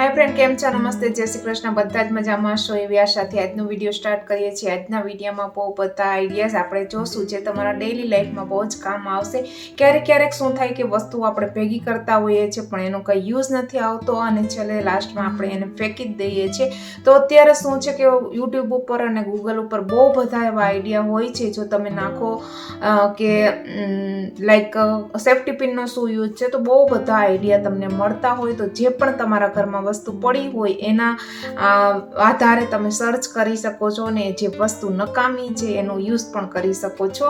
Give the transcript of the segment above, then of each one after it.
હાય friend કેમ છો? નમસ્તે. જય શ્રી કૃષ્ણ. બધા જ મજામાં છો એવી આશાથી આજનો વીડિયો સ્ટાર્ટ કરીએ છીએ. આજના વિડીયોમાં બહુ બધા આઈડિયાઝ આપણે જોશું જે તમારા ડેઈલી લાઈફમાં બહુ જ કામ આવશે. ક્યારેક ક્યારેક શું થાય કે વસ્તુ આપણે ભેગી કરતા હોઈએ છીએ, પણ એનો કંઈ યુઝ નથી આવતો અને છેલ્લે લાસ્ટમાં આપણે એને ફેંકી જ દઈએ છીએ. તો અત્યારે શું છે કે યુટ્યુબ ઉપર અને ગૂગલ ઉપર બહુ બધા એવા આઈડિયા હોય છે, જો તમે નાખો કે લાઈક સેફ્ટી પિનનો શું યુઝ છે, તો બહુ બધા આઈડિયા તમને મળતા હોય. તો જે પણ તમારા ઘરમાં વસ્તુ પડી હોય એના આધારે તમે સર્ચ કરી શકો છો અને જે વસ્તુ નકામી છે એનો યુઝ પણ કરી શકો છો.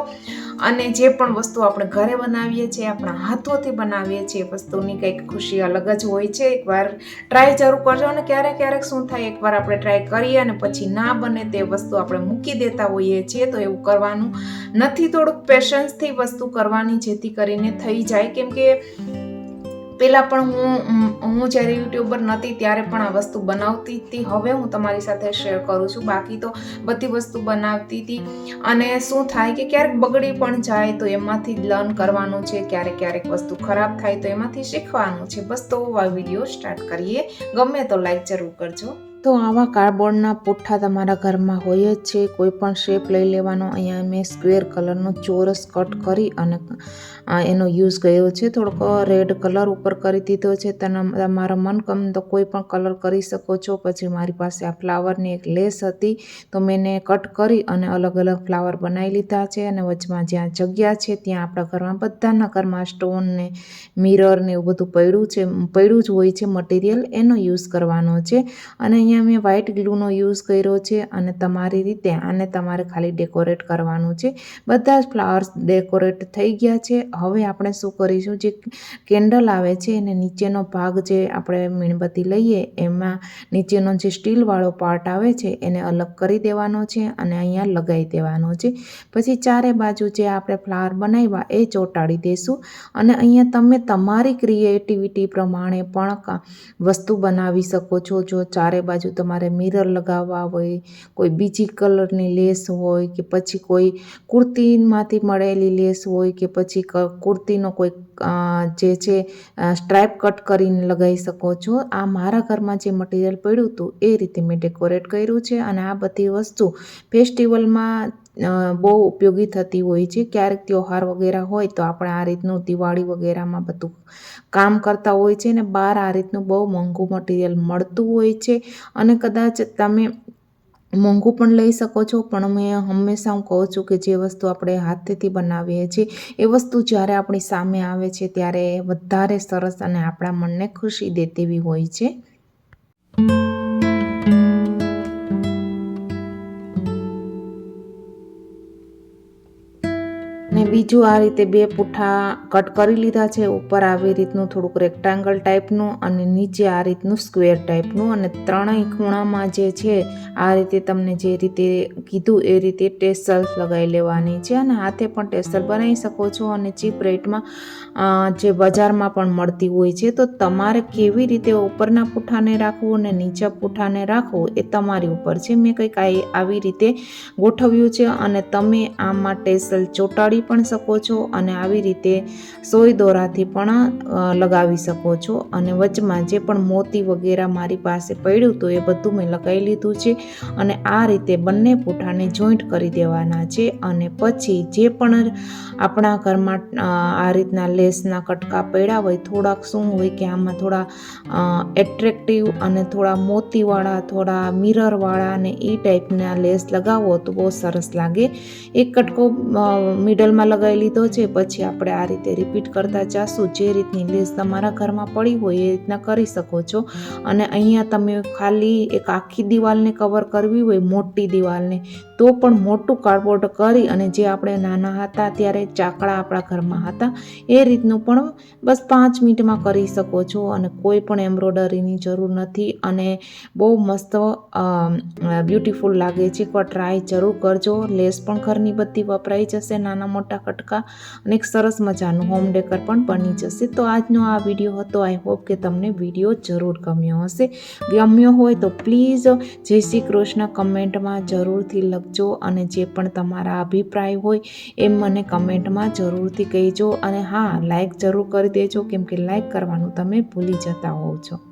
અને જે પણ વસ્તુ આપણે ઘરે બનાવીએ છીએ, આપણા હાથોથી બનાવીએ છીએ વસ્તુની કંઈક ખુશી અલગ જ હોય છે. એકવાર ટ્રાય જરૂર કરજો અને ક્યારેક ક્યારેક શું થાય, એકવાર આપણે ટ્રાય કરીએ અને પછી ના બને તે વસ્તુ આપણે મૂકી દેતા હોઈએ છીએ, તો એવું કરવાનું નથી. થોડુંક પેશન્સથી વસ્તુ કરવાની જેથી કરીને થઈ જાય. કેમ કે પહેલાં પણ હું હું જ્યારે યુટ્યુબર નહોતી ત્યારે પણ આ વસ્તુ બનાવતી હતી હવે હું તમારી સાથે શેર કરું છું. બાકી તો બધી વસ્તુ બનાવતી હતી અને શું થાય કે ક્યારેક બગડી પણ જાય તો એમાંથી લર્ન કરવાનું છે. ક્યારેક ક્યારેક વસ્તુ ખરાબ થાય તો એમાંથી શીખવાનું છે. બસ તો આ વીડિયો સ્ટાર્ટ કરીએ. ગમે તો લાઈક જરૂર કરજો. તો આવા કાર્ડબોર્ડના પુઠ્ઠા તમારા ઘરમાં હોય જ છે. કોઈ પણ શેપ લઈ લેવાનો. અહીંયા મેં સ્ક્વેર કલરનો ચોરસ કટ કરી અને એનો યુઝ કર્યો છે. થોડોક રેડ કલર ઉપર કરી દીધો છે. તમારા મનગમતો કોઈ પણ કલર કરી શકો છો. પછી મારી પાસે આ ફ્લાવરની એક લેસ હતી. તો મેં એને કટ કરી અને અલગ અલગ ફ્લાવર બનાવી લીધા છે અને વચમાં જ્યાં જગ્યા છે ત્યાં આપણા ઘરમાં બધાના ઘરમાં સ્ટોન ને મિરર ને એવું બધું પડ્યું છે. પડ્યું જ હોય છે મટીરિયલ એનો યુઝ કરવાનો છે. અને અહીંયા મેં વ્હાઇટ ગ્લુનો યુઝ કર્યો છે અને તમારી રીતે આને તમારે ખાલી ડેકોરેટ કરવાનું છે. બધા જ ફ્લાવર્સ ડેકોરેટ થઈ ગયા છે. હવે આપણે શું કરીશું? જે કેન્ડલ આવે છે એને નીચેનો ભાગ જે આપણે મીણબત્તી લઈએ, એમાં નીચેનો જે સ્ટીલવાળો પાર્ટ આવે છે એને અલગ કરી દેવાનો છે અને અહીંયા લગાવી દેવાનો છે. પછી ચારે બાજુ જે આપણે ફ્લાવર બનાવ્યા એ ચોંટાડી દઈશું અને અહીંયા તમે તમારી ક્રિએટિવિટી પ્રમાણે પણ વસ્તુ બનાવી શકો છો. જો ચારે બાજુ તમારે મિરર લગાવવા હોય, કોઈ બીજી કલરની લેસ હોય કે પછી કોઈ કુર્તીમાંથી મળેલી લેસ હોય કે પછી કુર્તીનો કોઈ જે છે સ્ટ્રાઇપ કટ કરીને લગાવી શકો છો. આ મારા ઘરમાં જે મટીરિયલ પડ્યું હતું એ રીતે મેં ડેકોરેટ કર્યું છે અને આ બધી વસ્તુ ફેસ્ટિવલમાં બહુ ઉપયોગી થતી હોય છે. ક્યારેક ત્યોહાર વગેરે હોય તો આપણે આ રીતનું દિવાળી વગેરેમાં બધું કામ કરતા હોય છે ને બહાર આ રીતનું બહુ મોંઘું મટીરિયલ મળતું હોય છે. અને કદાચ તમે મોંઘું પણ લઈ શકો છો, પણ મેં હંમેશા હું કહું છું કે જે વસ્તુ આપણે હાથેથી બનાવીએ છીએ, એ વસ્તુ જ્યારે આપણી સામે આવે છે ત્યારે વધારે સરસ અને આપણા મનને ખુશી દે તેવી હોય છે. ને બીજું આ રીતે બે પૂઠા કટ કરી લીધા છે. ઉપર આવી રીતનું થોડુંક રેક્ટાંગલ ટાઈપનું અને નીચે આ રીતનું સ્ક્વેર ટાઈપનું અને ત્રણેય ખૂણામાં જે છે, આ રીતે તમને જે રીતે કીધું એ રીતે ટેસલ્સ લગાવી લેવાની છે અને હાથે પણ ટેસલ બનાવી શકો છો અને ચીપ રેટમાં જે બજારમાં પણ મળતી હોય છે. તો તમારે કેવી રીતે ઉપરના પૂઠાને રાખવું અને નીચા પૂઠાને રાખવું એ તમારી ઉપર છે. મેં કંઈક આવી રીતે ગોઠવ્યું છે અને તમે આમાં ટેસલ ચોંટાડી પણ શકો છો અને આવી રીતે સોય દોરાથી પણ લગાવી શકો છો. અને વચમાં જે પણ મોતી વગેરે મારી પાસે પડ્યું હતું એ બધું મેં લગાવી લીધું છે. અને આ રીતે બંને પૂઠાને જોઈન્ટ કરી દેવાના છે. અને પછી જે પણ આપણા ઘરમાં આ રીતના લેસના કટકા પડ્યા હોય થોડાક શું હોય કે આમાં થોડા એટ્રેક્ટિવ અને થોડા મોતીવાળા થોડા મિરરવાળા અને એ ટાઈપના લેસ લગાવો તો બહુ સરસ લાગે. એક કટકો અ, મિડલમાં લગાવી લીધો છે. પછી આપણે આ રીતે રિપીટ કરતા જાશું. જે રીતની લેસ તમારા ઘરમાં પડી હોય એ રીતના કરી શકો છો. અને અહીંયા તમે ખાલી એક આખી દિવાલને કવર કરવી હોય, મોટી દિવાલને, તો પણ મોટું કાર્ડબોર્ડ કરી અને જે આપણે નાના હતા ત્યારે ચાકડા આપણા ઘરમાં હતા, એ રીતનું પણ બસ પાંચ મિનિટમાં કરી શકો છો. અને કોઈ પણ એમ્બ્રોડરીની જરૂર નથી. અને બહુ મસ્ત બ્યુટીફુલ લાગે છે. એકવાર ટ્રાય જરૂર કરજો. લેસ પણ ઘરની બધી વપરાઈ જશે. નાના મોટા કટકા અને એક સરસ મજાનું હોમ ડેકર પણ બની જશે. તો આજનો આ વીડિયો હતો. આઈ હોપ કે તમને વીડિયો જરૂર ગમ્યો હશે. ગમ્યો હોય તો પ્લીઝ જય શ્રી કૃષ્ણ કમેન્ટમાં જરૂરથી લખજો અને જે પણ તમારા અભિપ્રાય હોય એ મને કમેન્ટમાં જરૂરથી કહેજો. અને હા લાઈક જરૂર કરી દેજો. કેમ કે લાઈક કરવાનું તમે ભૂલી જતા હોવ છો.